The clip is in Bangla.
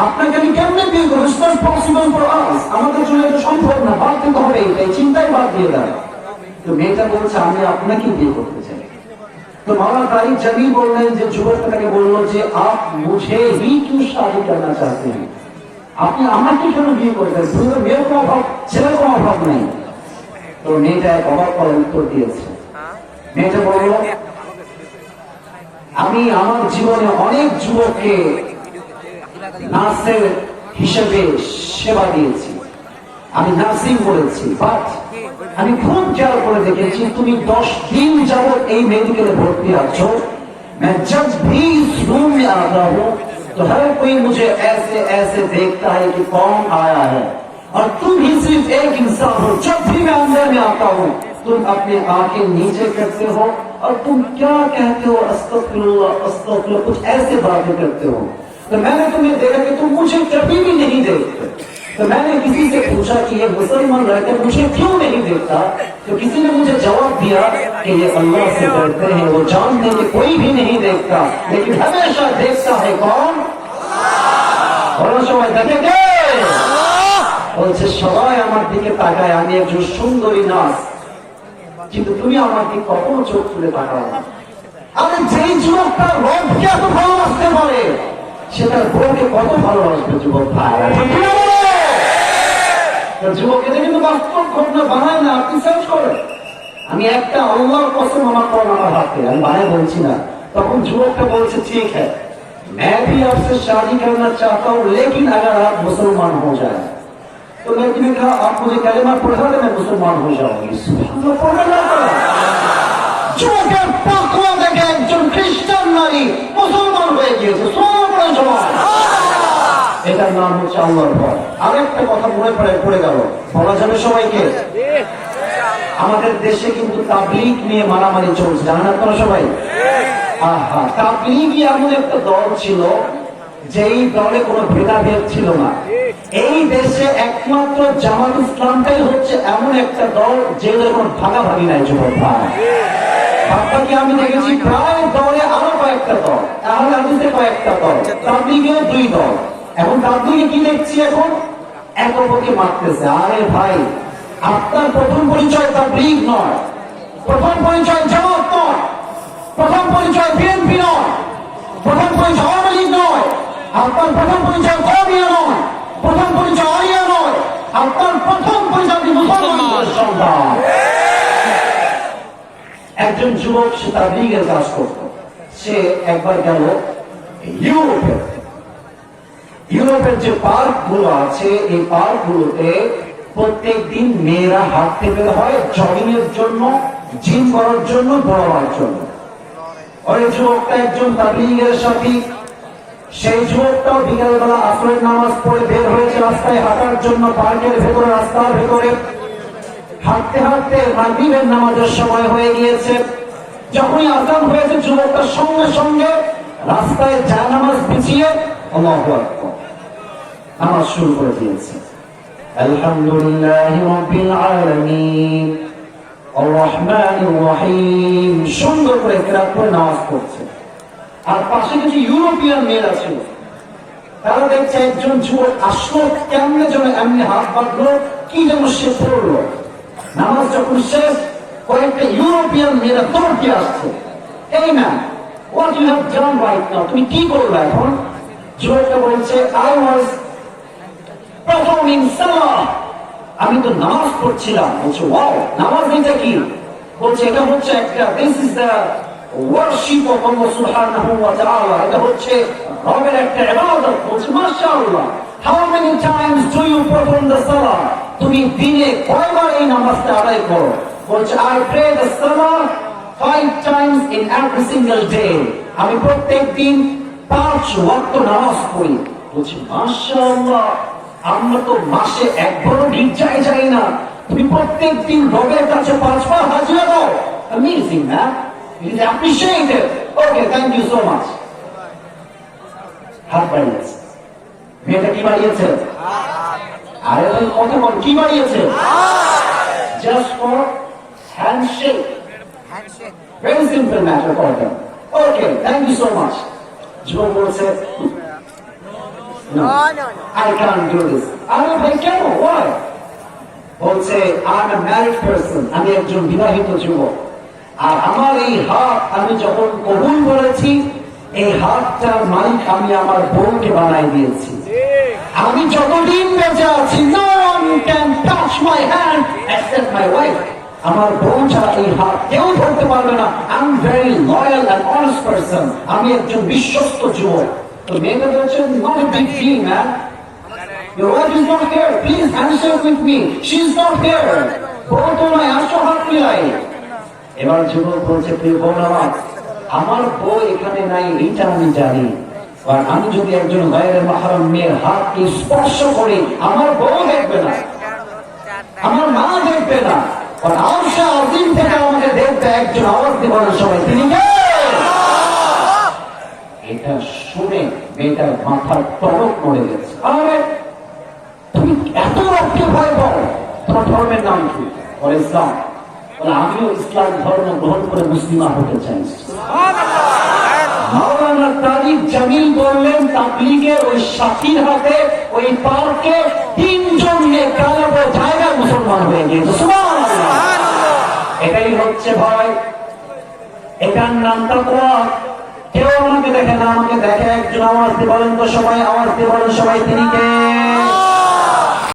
আপনাকে আমি কেমনে বিয়ে করব? ইসলাম পসিবল ফর আস আমাদের জন্য এটা সম্ভব না। বাদ দিতে হবে এটাই চিন্তাই বাদ দিয়ে দেয় তো মেয়েটা বলছে, আমি আপনাকে বিয়ে করতে চাই। তো মামা তারিক জামি বললেন যে যুবকটাকে বলল যে, আপ মুঝে হি কিউ শাদি করনা চাহতে হ্যাঁ আপনি আমাকে কেন বিয়ে করবেন শুধু মেয়ের কোনো অভাব, ছেলের কোনো অভাব নেই। তো মেয়েটা এক অভাব করার উত্তর দিয়েছে। মেয়েটা বলল, আমি আমার জীবনে অনেক যুবককে নার্সের হিসেবে সেবা দিয়েছি আমি নার্সিং করেছি বাট আমি খুব খেয়াল করে দেখেছি তুমি দশ দিন যাবত এই মেডিকেলে ভর্তি আছো मैं जब भी इस रूम में आता हूँ तो हर कोई मुझे ऐसे ऐसे देखता है कि कौन आया है और तुम ही सिर्फ एक इंसान हो जब भी मैं अंदर में आता हूँ तुम अपने आंखें नीचे करते हो और तुम क्या कहते हो अस्तगफिरुल्लाह अस्तगफिरुल्लाह कुछ ऐसे बातें करते हो तो मैंने तुम्हें देखा कि तुम मुझे कभी भी नहीं देखते तो मैंने किसी से पूछा कि ये मुसलमान रहकर मुझे क्यों नहीं देखता तो किसी ने मुझे जवाब दिया कि ये अल्लाह से डरते हैं वो जानते हैं कि कोई भी नहीं देखता लेकिन हमेशा देखता है कौन বড় সময় দেখে কে বলছে সবাই আমার দিকে তাকায় আমি একজন সুন্দরী নার্স কিন্তু তুমি আমার দিকে কখনো চোখ তুলে তাকাও না আরে যেই যুবকটা রবকে এত ভালোবাসতে পারে সেটা বউকে কত ভালোবাসবে যুবক ভাই ঠিক কি না বলো? তো যুবক এটা কিন্তু বাস্তব ঘটনা বানায় না আপনি সার্চ করেন আমি একটা আল্লাহর কসম আমার কর আমার হাতে আমি বানায় বলছি না তখন যুবকটা বলছে ঠিক है मैं भी आपसे शादी करना चाहता हूँ लेकिन अगर आप मुसलमान हो जाए तो लड़की ने कहा आप मुझे कलेमा पढ़ा दे मैं मुसलमान हो जाऊंगी सुबहानाल्लाह, पढ़ा ना पढ़ा। যুবকের পাকুয়া দেখে একজন খ্রিস্টান নারী মুসলমান হয়ে গিয়েছে সোনার সমান এটার নাম হচ্ছে আল্লাহর ভয়। আরেকটা কথা মনে পড়ে পড়ে গেল। বলা যাবে সবাইকে? আমাদের দেশে কিন্তু নিয়ে মারামারি চলছে। জানেন আপনারা সবাই? আহা এমন একটা দল ছিল যেই দলে কোনো ভেদাভেদ ছিল না। এই দেশে একমাত্র জামাত ইসলামটাই হচ্ছে এমন একটা দল যেগুলো কোনো ভাগাভাগি নাই, যুবক ভাই। বাপ্পাকে আমি দেখেছি প্রায় দলে আরও কয়েকটা দল, তাহলে আদিতে কয়েকটা দল, তাবলিগেও দুই দল। এখন তাবলিগে কি দেখছি এখন? এক অপরকে মারতেছে। আরে ভাই, আপনার প্রথম পরিচয় তাবলিগ নয়। প্রথম পরিচয় জামাত নয়। প্রথম পরিচয় বিএনপি নয়। প্রথম পরিচয় আওয়ামী লীগ নয়। আপনার প্রথম পরিচয় কমিয়া নয়। প্রথম পরিচয় আলিয়া নয়। আপনার প্রথম পরিচয় আপনি মুসলমানদের সন্তান একজন যুবক, সে তার লিগের কাজ করত। সে একবার গেল ইউরোপে। ইউরোপের যে পার্কগুলো আছে, এই পার্ক গুলোতে প্রত্যেক দিন মেয়েরা হাঁটতে বের হয় জগিং এর জন্য, জিম করার জন্য দৌড়াবার জন্য। ওই যুবকটা একজন তাবলিগের সাথী। সেই যুবকটাও বিকালবেলা আসরের নামাজ পড়ে বের হয়েছে রাস্তায় হাঁটার জন্য, পার্কের ভেতরে, রাস্তার ভেতরে। হাঁটতে হাঁটতে মাগরিবের নামাজের সময় হয়ে গিয়েছে। যখনই আজান হয়েছে যুবকটার সঙ্গে সঙ্গে রাস্তায় যা নামাজ পিছিয়ে নামাজ শুরু করে দিয়েছে। আলহামদুলিল্লাহ করে করে নামাজ পড়ছে। আর পাশে কিছু দেখছে একজন কেমনে এমনি হাত কি যেন সে পড়ল। নামাজ যখন শেষ, কয়েকটা ইউরোপিয়ান মেয়েরা দৌড় দিয়ে আসছে। এই what you have done right now তুমি কি করবে এখন? বলছে আই ওয়াজ পারফর্মিং সালাহ আমি তো নামাজ পড়ছিলাম। বলছে ওয়াও নামাজ এটা কি? বলছে, এটা হচ্ছে একটা this is the worship of আল্লাহ সুবহানাহু ওয়া তাআলা এটা হচ্ছে রবের একটা ইবাদত। বলছে, মাশাআল্লাহ how many times do you perform the সালাহ তুমি দিনে কয়বার এই নামাজটা আদায় করো? বলছে I pray the Salah five times in every single day আমি প্রত্যেক দিন পাঁচ ওয়াক্ত নামাজ পড়ি। বলছি, মাশাআল্লাহ, আমরা তো মাসে একবারও গির্জায় যাই না। তুমি প্রত্যেক দিন রবের কাছে পাঁচবার হাজিরা দাও। অ্যামেজিং না? It is appreciated okay thank you so much হাত বাড়িয়েছে। মেয়েটা কি বাড়িয়েছে? আরে ভাই বল কি বাড়িয়েছে just for handshake very simple matter for them okay thank you so much যুবক বলছে no, no. I can't আরে ভাই কেন? Why? বলছে আই এম ম্যারিড পারসন আমি একজন বিবাহিত যুবক। আর আমার এই হাত আমি যখন কবুল করেছি এই হাতটার মালিক আমি আমার বউকে বানাই দিয়েছি। আমি যতদিন বেঁচে আছি মাই হ্যান্ড মাই ওয়াইফ আমার বউ ছাড়া এই হাত কেউ ধরতে পারবে না। I am very loyal and honest আমি একজন বিশ্বস্ত যুবক। তো not a big deal man Your wife is not here. Please handshake with me. She's not here. বউ তো নয় আসো হাত মিলাই। এবার যুবক বলছে, প্রিয় বোন আমার আমার বউ এখানে নাই এইটা আমি জানি। আমি যদি একজন গায়ের মাহারাম মেয়ের হাতকে স্পর্শ করি, আমার বউ দেখবে না। আমার মা দেখবে না। তুমি এত তোমার ধর্মের নাম আমিও ইসলাম ধর্ম গ্রহণ করে মুসলিমা হতে চাই। এটাই হচ্ছে কেউ দেখে না, আমাকে দেখে একজন, আওয়াজ দিয়ে বলেন তো সবাই, আওয়াজ দিয়ে বলেন সবাই, তিনি কে?